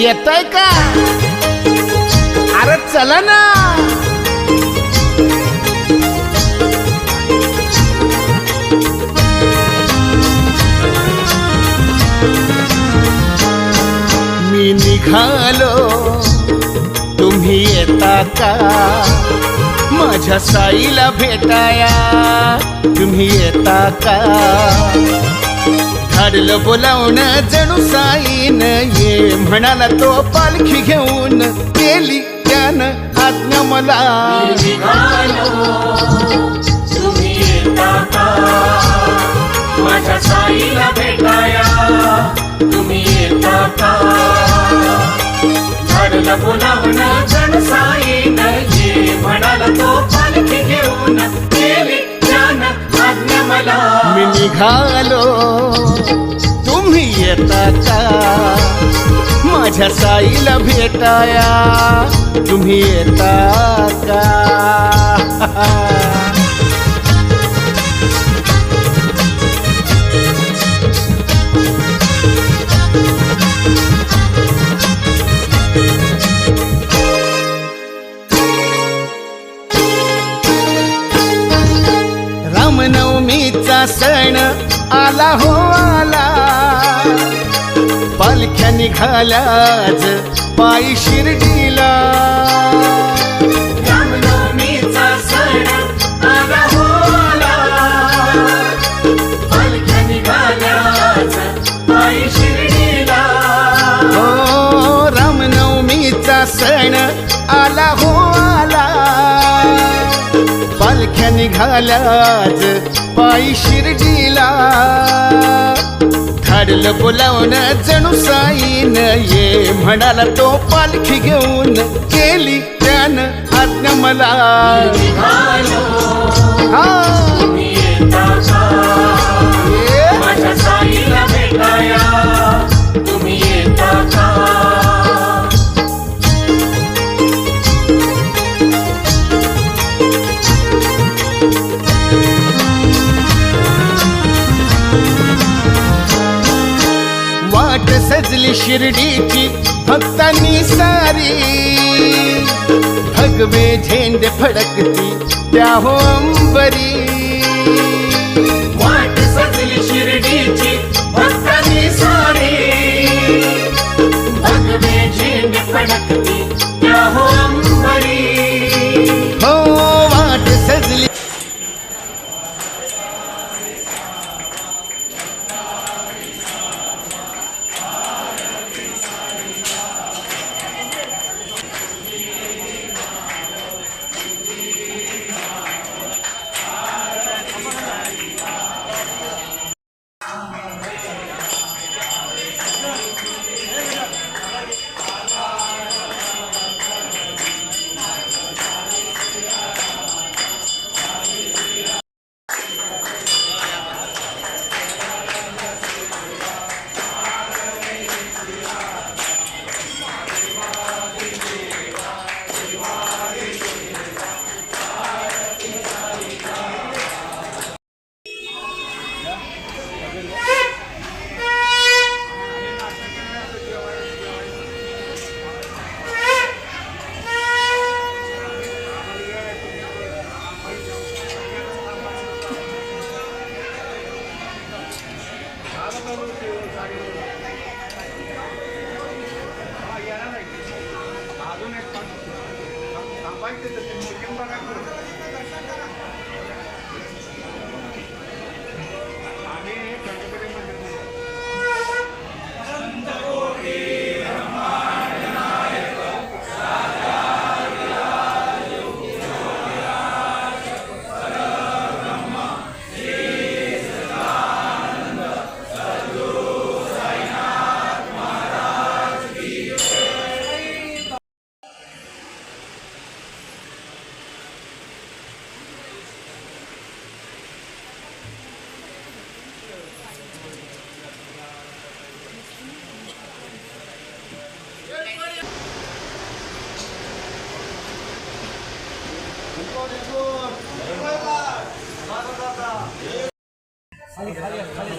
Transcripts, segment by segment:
येतय का? अरे चला ना. मी निघालो. तुम्ही येता का? माझ्या साईला भेटाया. तुम्ही येता का? धाडलं बोलावणं जणू साई. म्हणाला तो पालखी घेऊन केली त्यानं आज्ञा मला. तुम्ही येता का? माझ्या साईला भेटाया तुम्ही येता का? झाडला बोलावणं जण साईन ये म्हणाला तो पालखी घेऊन गेली त्यानं आज्ञा मला. मी निघालो तुम्ही येता का? माझ्या साईला भेटाया. तुम्ही येता का रामनवमीचा सण आला हो आला. निघाल्याच पायी शिर्डीला. हो. हो रामनवमीचा सण आला हो आला पालख्या निघाल्याच पायी शिर्डीला. धाडलं बोलावणं जणू साईन ये. म्हणाला तो पालखी घेऊन केली त्यानं आज्ञा मला. हा. शिर्डीची भक्तांनी सारी. भगवे झेंडे फडकती त्या हो अंबरी. Mike desde Temuco, ¿quién para ખાલી ખાલી ખાલી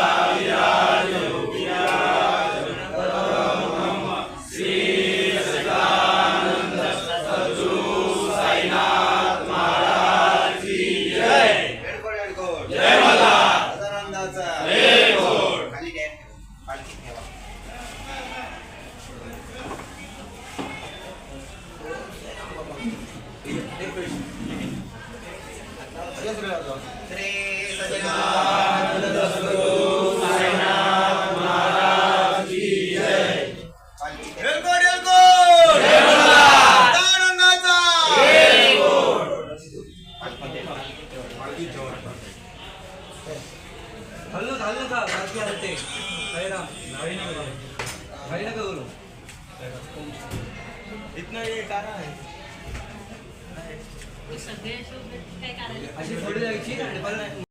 还是 pk 吧。भाई ना करो इतना ये टाका है अशी थोडी जायची आणि परत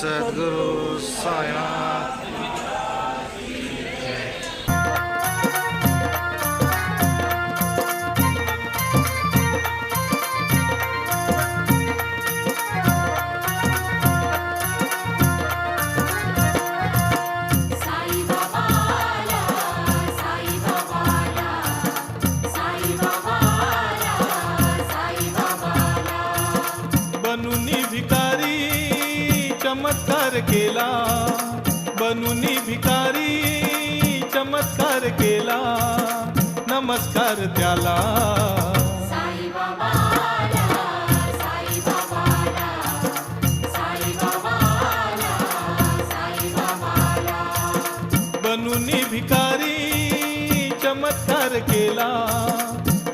Sadhguru Sayana चमत्कार केला बनुनी भिकारी चमत्कार केला नमस्कार त्याला. बनुनी भिकारी चमत्कार केला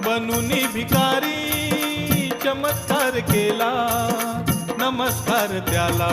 बनुनी भिकारी चमत्कार केला नमस्कार त्याला.